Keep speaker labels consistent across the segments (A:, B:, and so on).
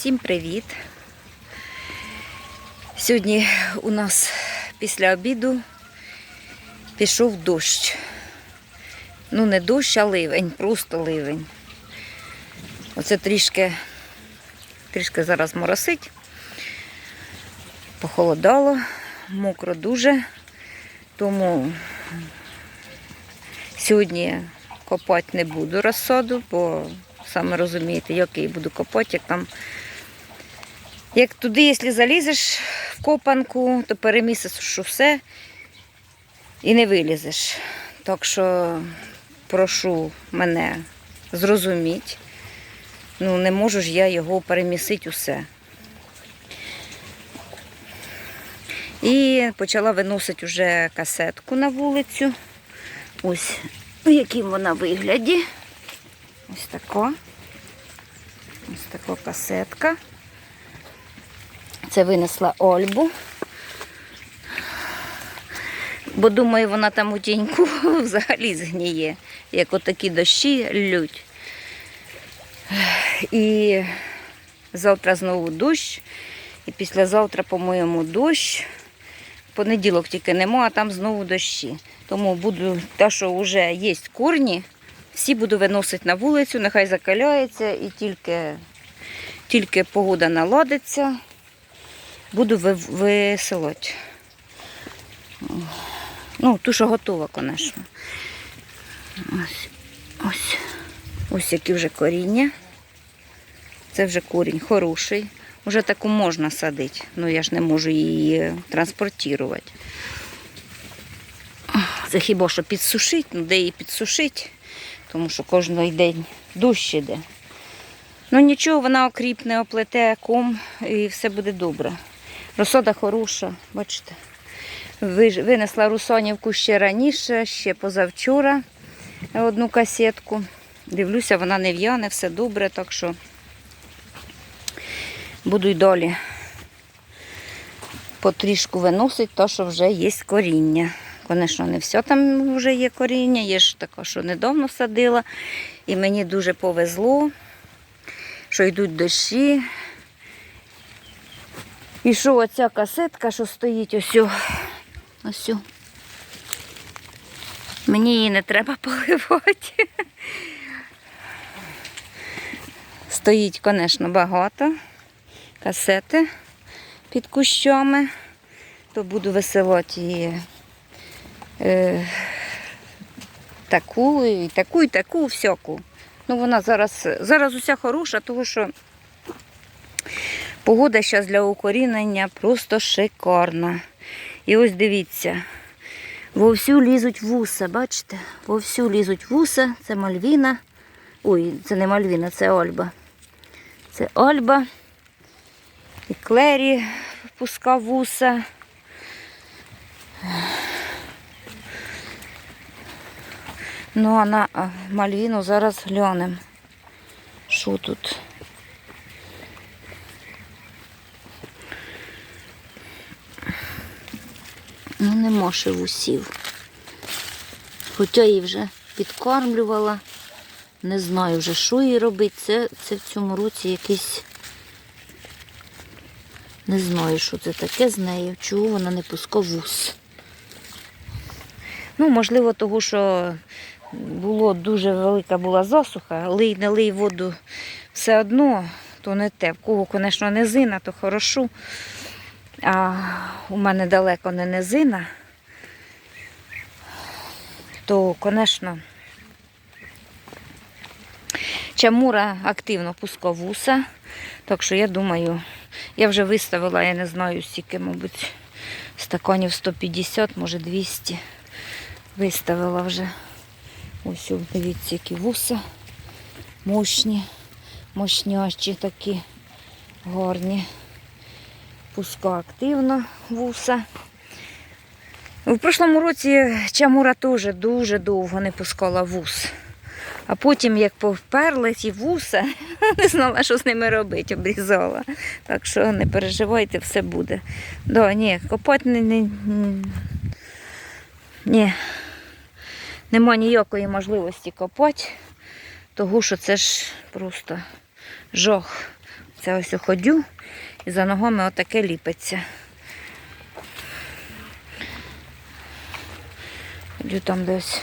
A: Всім привіт! Сьогодні у нас після обіду пішов дощ. Ну, не дощ, а ливень, просто ливень. Оце трішки, трішки зараз моросить. Похолодало, мокро дуже. Тому сьогодні копати не буду розсаду, бо саме розумієте, як її буду копати, як там як туди, якщо залізеш в копанку, то перемісиш все і не вилізеш. Так що прошу мене зрозуміти. Ну, не можу ж я його перемісити усе. І почала виносити вже касетку на вулицю. Ось в яким вона вигляді. Ось така. Ось така касетка. Це винесла Ольбу. Бо думаю, вона там у тіньку взагалі згніє, як отакі дощі лють. І завтра знову дощ. І післязавтра, по-моєму, дощ. Понеділок тільки нема, а там знову дощі. Тому буду те, що вже є корні, всі буду виносити на вулицю, нехай закаляється і тільки, тільки погода наладиться, буду ви- висилати. Ну, ту, що готова, звісно. Ось, ось, ось які вже коріння. Це вже корінь хороший. Уже таку можна садити. Ну я ж не можу її транспортувати. Це хіба що підсушити, ну де її підсушити, тому що кожен день дощ іде. Ну нічого, вона окріпне, оплете ком і все буде добре. Розсода хороша, бачите. Винесла русонівку ще раніше, ще позавчора одну касетку. Дивлюся, вона не в'яне, все добре, так що буду й далі потрішку виносить те, що вже є коріння. Звісно, не все там вже є коріння, є ж таке, що недавно садила. І мені дуже повезло, що йдуть дощі. І що оця касетка, що стоїть ось. Ось. Мені її не треба поливати. Стоїть, звісно, багато касети під кущами, то буду висилати е, таку, і таку, і таку, всяку. Ну, вона зараз, зараз уся хороша, тому що погода зараз для укорінення просто шикарна. І ось дивіться, вовсю лізуть вуса, бачите? Вовсю лізуть вуса, це Мальвіна. Ой, це не Мальвіна, це Ольба. Це Ольба. І Клері пускав вуса. Ну, а на Мальвіну зараз глянемо. Що тут? Ну, нема ще вусів. Хоча її вже підкормлювала. Не знаю вже, що їй робити. Це, це в цьому році якийсь. Не знаю, що це таке з нею, чого вона не пускав вус. Ну, можливо, того, що було дуже велика була засуха, лий, не лий воду все одно, то не те. В кого, звісно, низина, то хорошо. А у мене далеко не низина, то, звісно, чамура активно пускав вуса. Так що я думаю, я вже виставила, я не знаю, скільки, мабуть, стаканів 150, може 200. Виставила вже. Ось, дивіться, які вуса. Мощні, мощнячі такі, гарні. Пуска активно вуса. У прошлому році чамура теж дуже довго не пускала вус. А потім, як повперли ці вуса, не знала, що з ними робити, обрізала. Так що не переживайте, все буде. Да, ні, копати не, не, ні. Нема ніякої можливості копати, тому що це ж просто жах. Це ось ходю і за ногами отаке ліпиться. Ходю там десь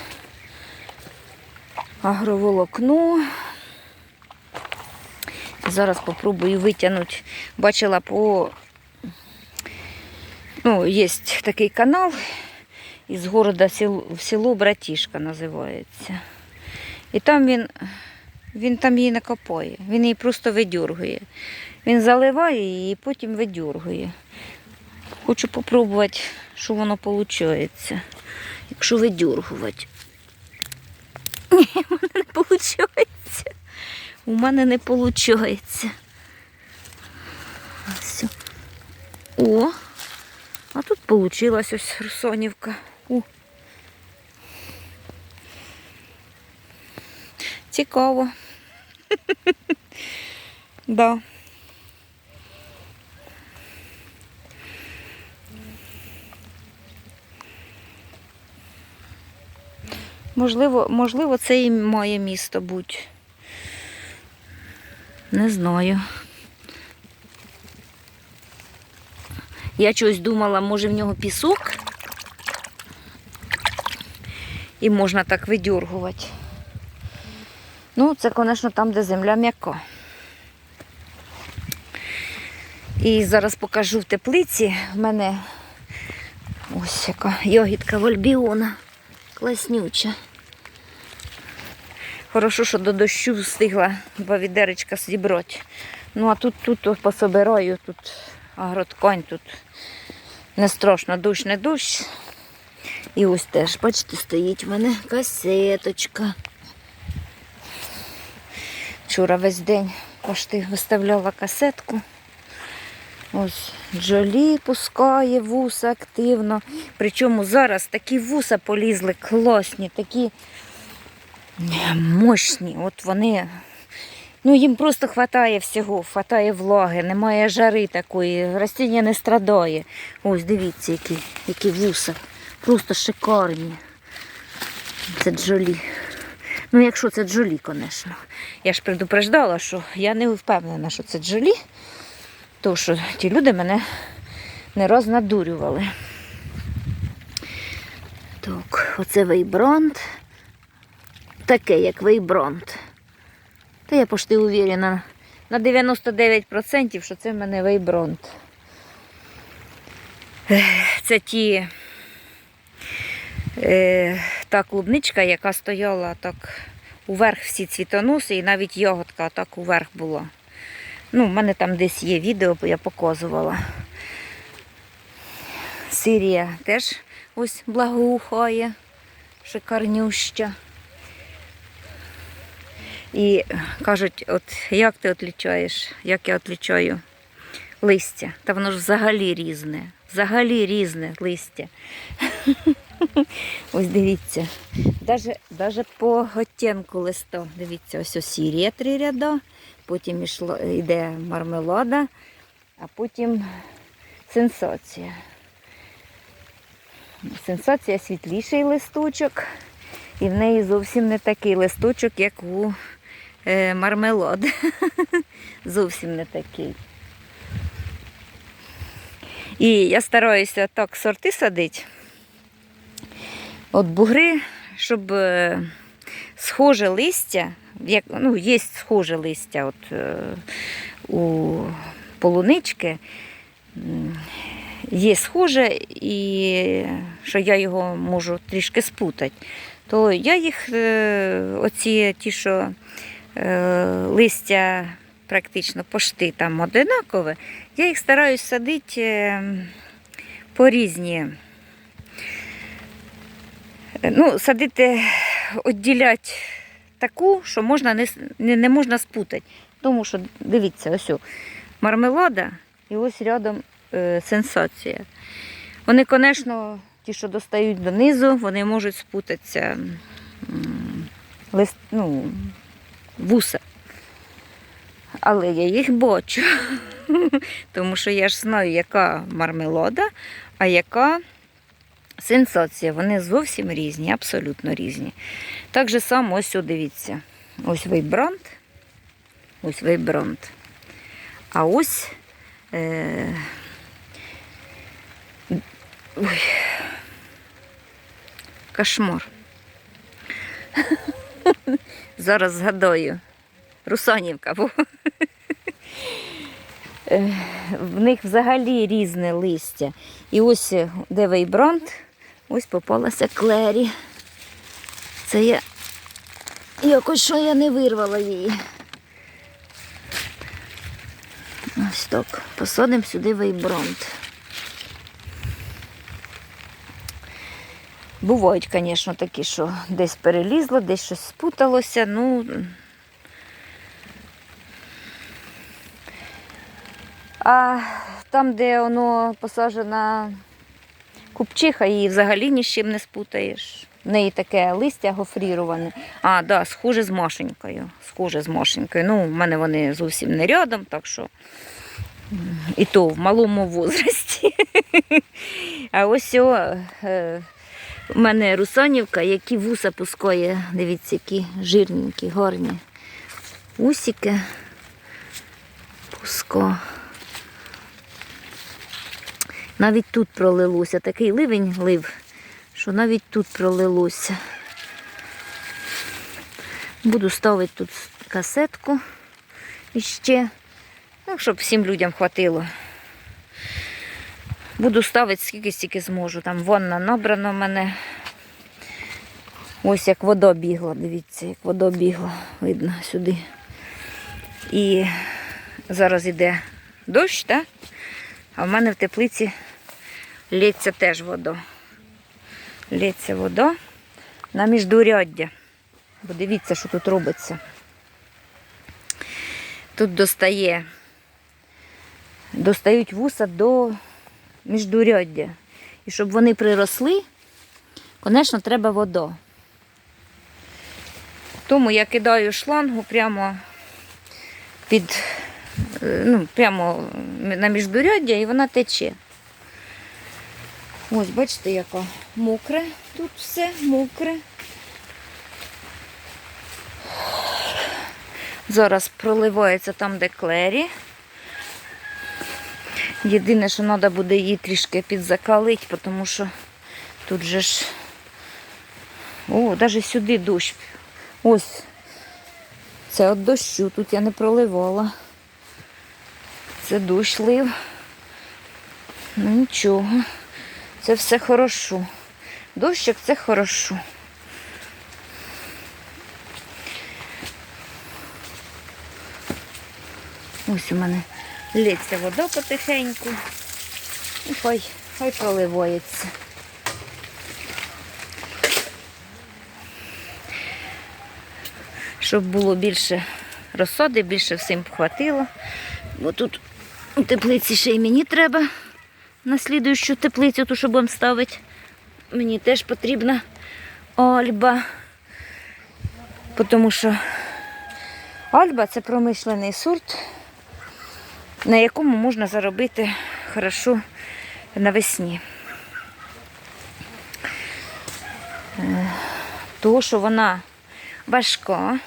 A: агроволокно. Зараз попробую витягнути. Бачила по. Ну, є такий канал із города в село Братішка називається. І там він, він там її не копає, він її просто видюргує. Він заливає її і потім видюргує. Хочу попробувати, що воно виходить, якщо видюргувати. Ні, в мене не виходить. У мене не виходить. О, а тут вийшла ось Херсонівка. Цікаво. Да. Можливо, можливо, це і має місто бути. Не знаю. Я чогось думала, може в нього пісок. І можна так видьоргувати. Ну, це, звісно, там, де земля м'яка. І зараз покажу в теплиці. В мене ось яка йогітка вольбіона. Класнюча. Хорошо, що до дощу встигла два відеречка зібрати. Ну, а тут тут пособираю, тут агротконь, тут не страшно, дощ, не дощ. І ось теж, бачите, стоїть в мене касеточка. Вчора весь день пошти виставляла касетку. Ось джолі пускає вуса активно. Причому зараз такі вуса полізли класні, такі мощні. От вони. Ну, їм просто вистачає всього, вистачає влаги, немає жари такої, ростіння не страдає. Ось дивіться, які, які вуса. Просто шикарні. Це джолі. Ну, якщо це джолі, звісно. Я ж предупреждала, що я не впевнена, що це джолі, тому що ті люди мене не раз надурювали. Так, оце вейбрант. Таке, як вейбрант. Та я почти уверена на 99%, що це в мене вейбронт. Це ті е, та клубничка, яка стояла так уверх всі цвітоноси, і навіть ягодка так уверх була. Ну, в мене там десь є відео, я показувала. Сирія теж ось благоухає, шикарнюща. І кажуть, от як ти відлічаєш, як я відлічаю листя? Та воно ж взагалі різне. Взагалі різне листя. Ось дивіться. Даже по оттінку листа. Дивіться, ось осірія три ряда, потім ішло, йде мармелада, а потім сенсація. Сенсація світліший листочок, і в неї зовсім не такий листочок, як у е, мармелад. Зовсім не такий. І я стараюся так сорти садити. От бугри, щоб е, схоже листя, як, ну, є схоже листя от, е, у полунички, є схоже, і що я його можу трішки спутати, то я їх, е, оці ті, що листя практично пошти там одинакове, я їх стараюсь садити е, по різні. Ну, садити, відділяти таку, що можна не, не, не можна спутати. Тому що, дивіться, ось о, мармелада і ось рядом е, сенсація. Вони, звісно, ті, що достають донизу, вони можуть спутатися лист, ну, вуса. Але я їх бачу. Тому що я ж знаю, яка мармелада, а яка сенсація. Вони зовсім різні, абсолютно різні. Так же само, ось дивіться. Ось вейбрант. Ось вейбрант. А ось е, ой, кошмар. Зараз згадаю. Русанівка. Е, в них взагалі різне листя. І ось е, де вейбрант, ось попалася клері. Це я якось що я не вирвала її. Ось так. Посадимо сюди вейбрант. Бувають, звісно, такі, що десь перелізло, десь щось спуталося. Ну, а там, де воно посаджена купчиха, її взагалі ні з чим не спутаєш. В неї таке листя гофріроване. А, да, схоже з Машенькою. Схоже з Машенькою. Ну, в мене вони зовсім не рядом, так що і то в малому возрасті. А ось о, е, у мене Русанівка, які вуса пускає. Дивіться, які жирненькі, гарні. Усики пуско. Навіть тут пролилося. Такий ливень лив, що навіть тут пролилося. Буду ставити тут касетку іще, ну, щоб всім людям хватило. Буду ставити скільки стільки зможу. Там ванна набрана в мене. Ось як вода бігла, дивіться, як вода бігла, видно сюди. І зараз іде дощ, так? А в мене в теплиці лється теж вода. Лється вода на міждуряддя. Бо дивіться, що тут робиться. Тут достає, достають вуса до міждуряддя. І щоб вони приросли, звісно, треба вода. Тому я кидаю шлангу прямо під, е, ну, прямо на міждуряддя і вона тече. Ось, бачите, яка мокре тут все, мокре. Зараз проливається там, де клері. Єдине, що треба буде її трішки підзакалити, тому що тут же ж. О, навіть сюди дощ. Ось. Це від дощу, тут я не проливала. Це дощ лив. Ну нічого. Це все хорошо. Дощик це хорошо. Ось у мене лється вода потихеньку. І хай, хай проливається. Щоб було більше розсади, більше всім хватило. Бо тут у теплиці ще й мені треба на слідуючу теплицю, ту, що будемо ставити. Мені теж потрібна альба. Тому що альба це промишлений сорт, на якому можна заробити хорошо навесні. Е, Тому що вона важка,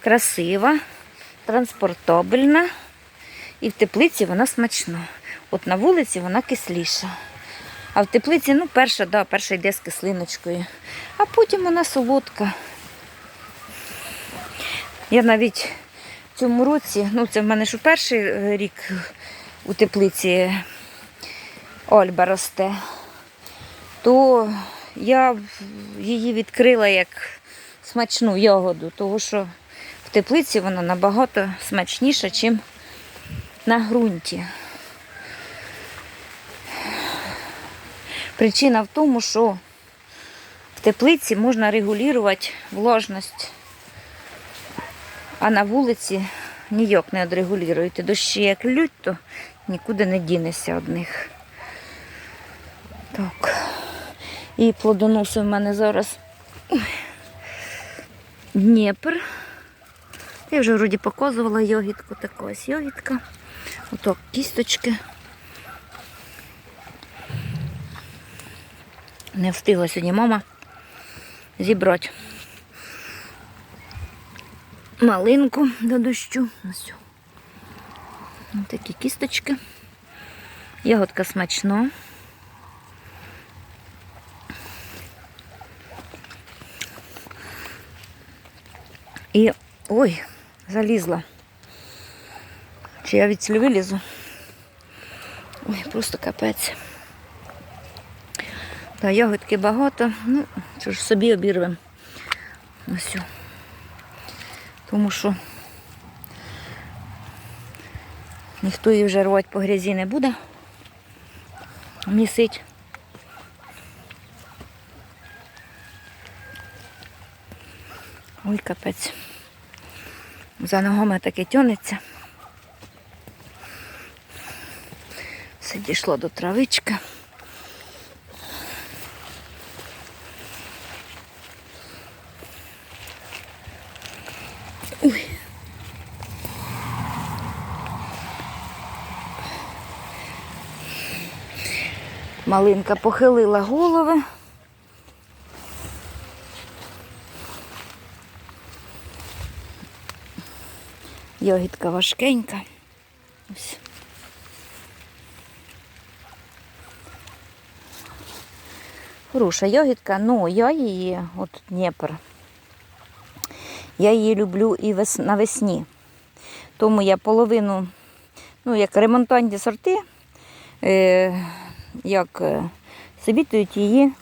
A: красива, транспортабельна і в теплиці вона смачна. От на вулиці вона кисліша. А в теплиці, ну, перша, да, перша йде з кислиночкою, а потім вона солодка. Я навіть в цьому році, ну це в мене ж перший е, рік у теплиці Ольба росте, то я її відкрила як смачну ягоду, тому що в теплиці вона набагато смачніша, ніж на ґрунті. Причина в тому, що в теплиці можна регулювати влажність, а на вулиці ніяк не відрегулюєте. Дощі як лють, то нікуди не дінешся від них. Так. І плодоноси в мене зараз Дніпр. Я вже вроді показувала йогітку, така ось йогітка. Отак кісточки. Не встигла сьогодні мама зібрати малинку до дощу. Ось. Такі кісточки. Ягодка смачна. І ой, залізла. Чи я від вилізу? Ой, просто капець. Та ягодки багато, ну, що ж собі обірвемо. Ось. Тому що ніхто її вже рвати по грязі не буде. Місить. Ой, капець. За ногами таке тянеться. Все дійшло до травички. Ой. Малинка похилила голови. Йогітка важкенька. Ось. Хороша ягідка, ну я її, от Дніпр, я її люблю і вес, навесні. Тому я половину, ну, як ремонтантні сорти, е, як е, совітують її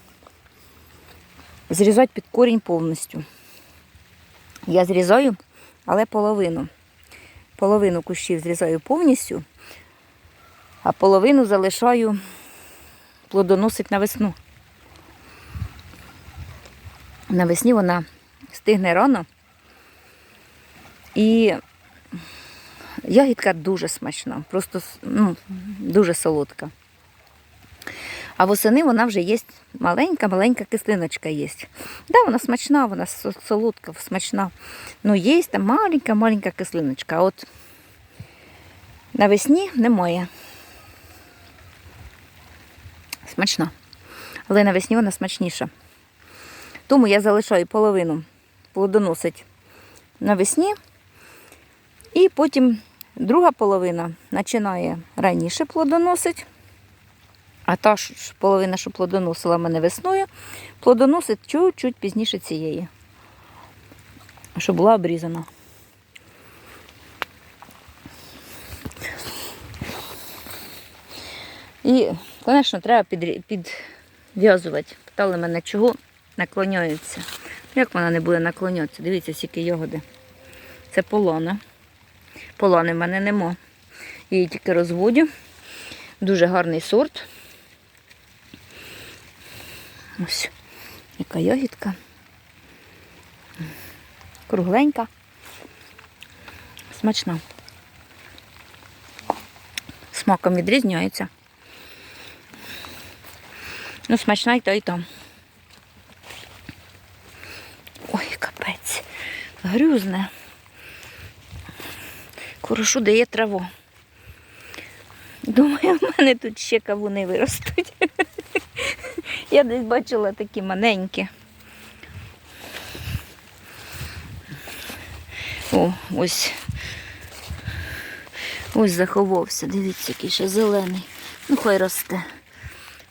A: зрізати під корінь повністю. Я зрізаю, але половину. Половину кущів зрізаю повністю, а половину залишаю плодоносить на весну. Навесні вона стигне рано. І ягідка дуже смачна, просто ну, дуже солодка. А восени вона вже є маленька-маленька кислиночка є. Да, вона смачна, вона солодка, смачна. Ну, є там маленька-маленька кислиночка. А от навесні немає. Смачна. Але навесні вона смачніша. Тому я залишаю половину плодоносить навесні. І потім друга половина починає раніше плодоносить. А та ж половина, що плодоносила мене весною, плодоносить чуть-чуть пізніше цієї, щоб була обрізана. І, звісно, треба підв'язувати. Питали мене, чого наклоняються. Як вона не буде наклонятися? Дивіться, скільки ягоди. Це полона. Полони в мене нема. Її тільки розводю. Дуже гарний сорт. Ось, яка ягідка. Кругленька. Смачна. Смаком відрізняється. Ну, смачна і то, і то. Ой, капець. Грюзне. Хорошо дає траву. Думаю, в мене тут ще кавуни виростуть. Я десь бачила такі маленькі. О, ось. Ось заховався. Дивіться, який ще зелений. Ну, хай росте.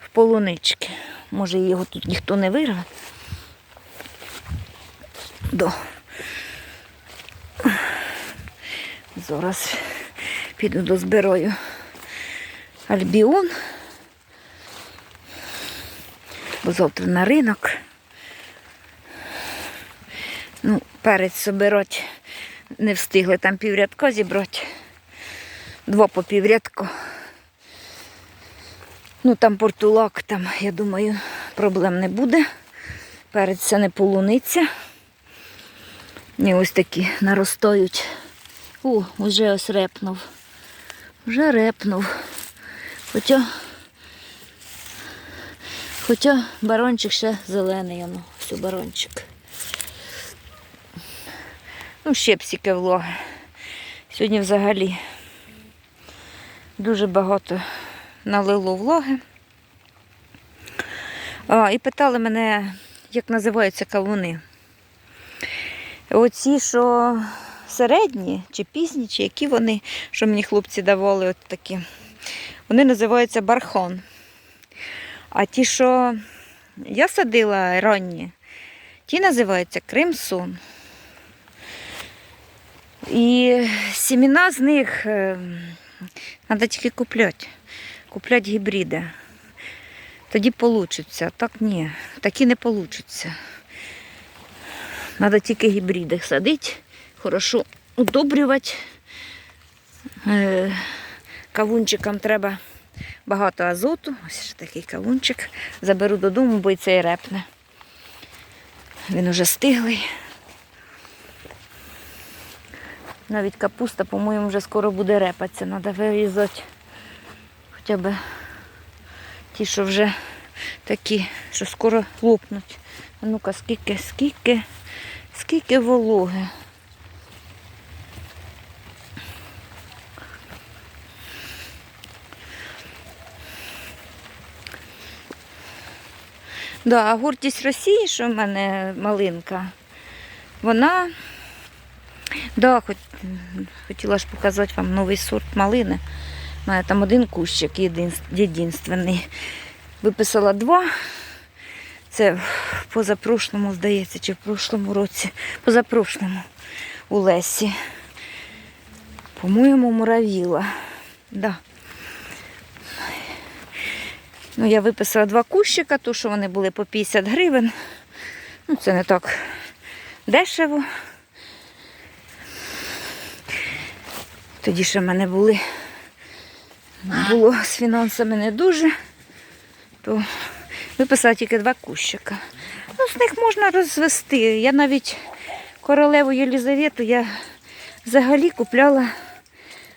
A: В полунички. Може, його тут ніхто не вирве. До. Зараз піду дозбираю альбіон. Бо завтра на ринок. Ну, перець собирати не встигли там піврядка зібрати. Два по піврядку. Ну там портулак, там, я думаю, проблем не буде. Перець це не полуниця. І ось такі наростають. О, вже ось репнув. Вже репнув. Хоча, хоча барончик ще зелений, воно, все барончик. Ну, ще псіки влаги. Сьогодні взагалі дуже багато налило влаги. А, і питали мене, як називаються кавуни. Оці, що середні чи пізні, чи які вони, що мені хлопці давали, от такі. Вони називаються бархон. А ті, що я садила ранні, ті називаються кримсон. І сімена з них треба тільки купляти. Купляти гібриди. Тоді вийде. Так ні, такі не вийде. Треба тільки гібриди садити, хорошо удобрювати. Е, Кавунчикам треба багато азоту. Ось ще такий кавунчик. Заберу додому, бо і цей репне. Він уже стиглий. Навіть капуста, по-моєму, вже скоро буде репатися. Треба вирізати хоча б ті, що вже такі, що скоро лопнуть. А ну-ка, скільки, скільки, скільки вологи. Да, а гордість Росії, що в мене малинка, вона, да, хоч, хотіла ж показати вам новий сорт малини. У мене там один кущик єдин, єдинственний. Виписала два. Це в позапрошлому, здається, чи в прошлому році. Позапрошлому у Лесі. По-моєму, муравіла. Да. Ну, я виписала два кущика, то що вони були по 50 гривень. Ну, це не так дешево. Тоді ще в мене були, було з фінансами не дуже, то виписала тільки два кущика. Ну, з них можна розвести. Я навіть королеву Єлізавету я взагалі купляла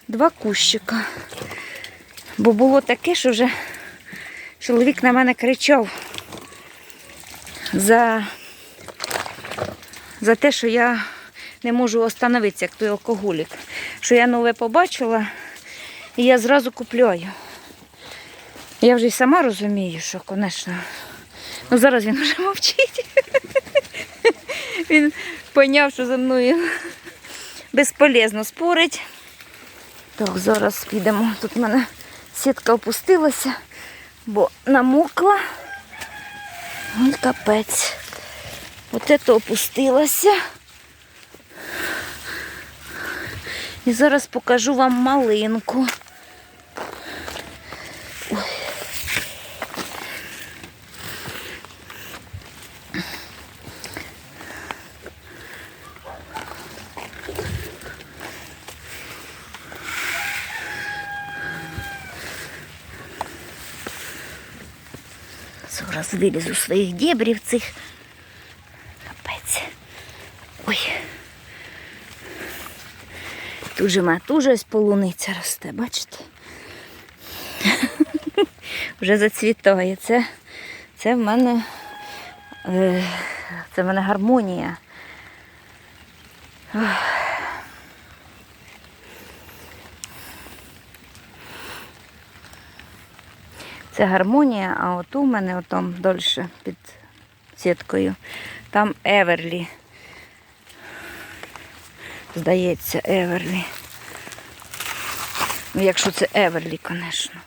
A: два кущика. Бо було таке, що вже чоловік на мене кричав за, за те, що я не можу остановитися, як той алкоголік. Що я нове побачила, і я зразу купляю. Я вже й сама розумію, що, звісно, ну зараз він вже мовчить. Він поняв, що за мною безполезно спорить. Так, зараз підемо. Тут в мене сітка опустилася бо намокла. Ой, капець. От это опустилася. І зараз покажу вам малинку. Ой. Зараз вилізу з своїх дібрів цих. Капець. Ой. Тут же мене ось полуниця росте, бачите? Вже зацвітає. Це, це в мене е, це в мене гармонія. Це гармонія, а от у мене отам далі під сіткою. Там Еверлі. Здається, Еверлі. Ну, якщо це Еверлі, звісно.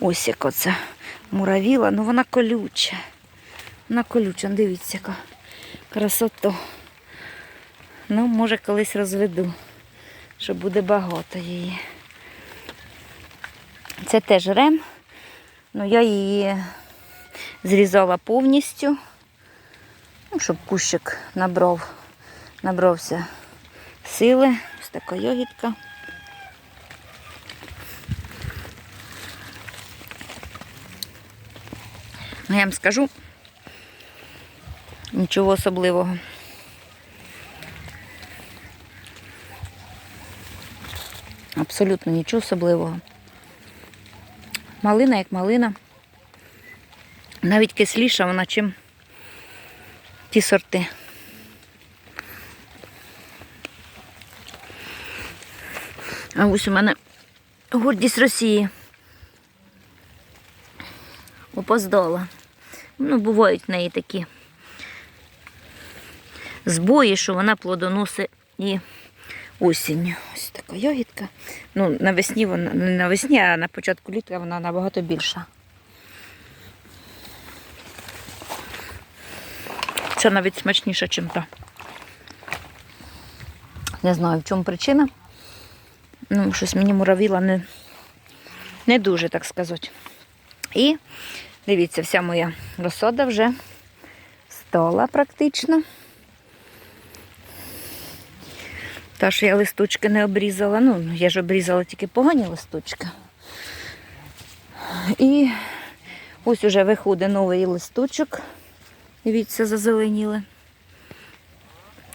A: Ось як оце муравіла, ну вона колюча. Вона колюча, дивіться, яка красота. Ну, може, колись розведу, що буде багато її. Це теж рем. Ну, я її зрізала повністю, ну, щоб кущик набрав, набрався сили. Ось така ягідка. Ну, я вам скажу, нічого особливого. Абсолютно нічого особливого. Малина як малина. Навіть кисліша вона, чим ті сорти. А ось у мене гордість Росії. Опоздала. Ну, бувають в неї такі збої, що вона плодоносить і осінню. Ось така ягідка. Ну, навесні вона не навесні, а на початку літа вона набагато більша. Це навіть смачніше, ніж та. Не знаю, в чому причина. Ну, щось мені муравіла не, не дуже, так сказати. І дивіться, вся моя розсода вже стола практично. Та, що я листочки не обрізала. Ну, я ж обрізала тільки погані листочки. І ось уже виходить новий листочок. Дивіться, зазеленіли.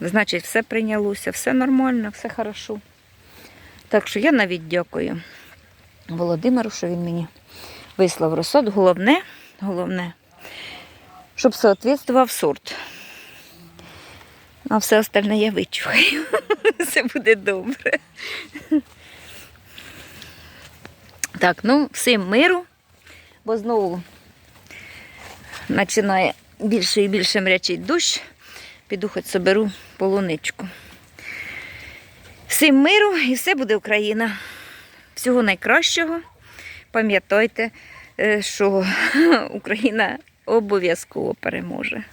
A: Значить, все прийнялося, все нормально, все хорошо. Так що я навіть дякую Володимиру, що він мені вислав розсуд. Головне, головне, щоб соответствував сорт. А все остальне я вичухаю. Все буде добре. Так, ну, всім миру, бо знову починає більше і більше мрячить дощ. Піду хоч соберу полуничку. Всім миру і все буде Україна. Всього найкращого. Пам'ятайте, е, що Україна обов'язково переможе.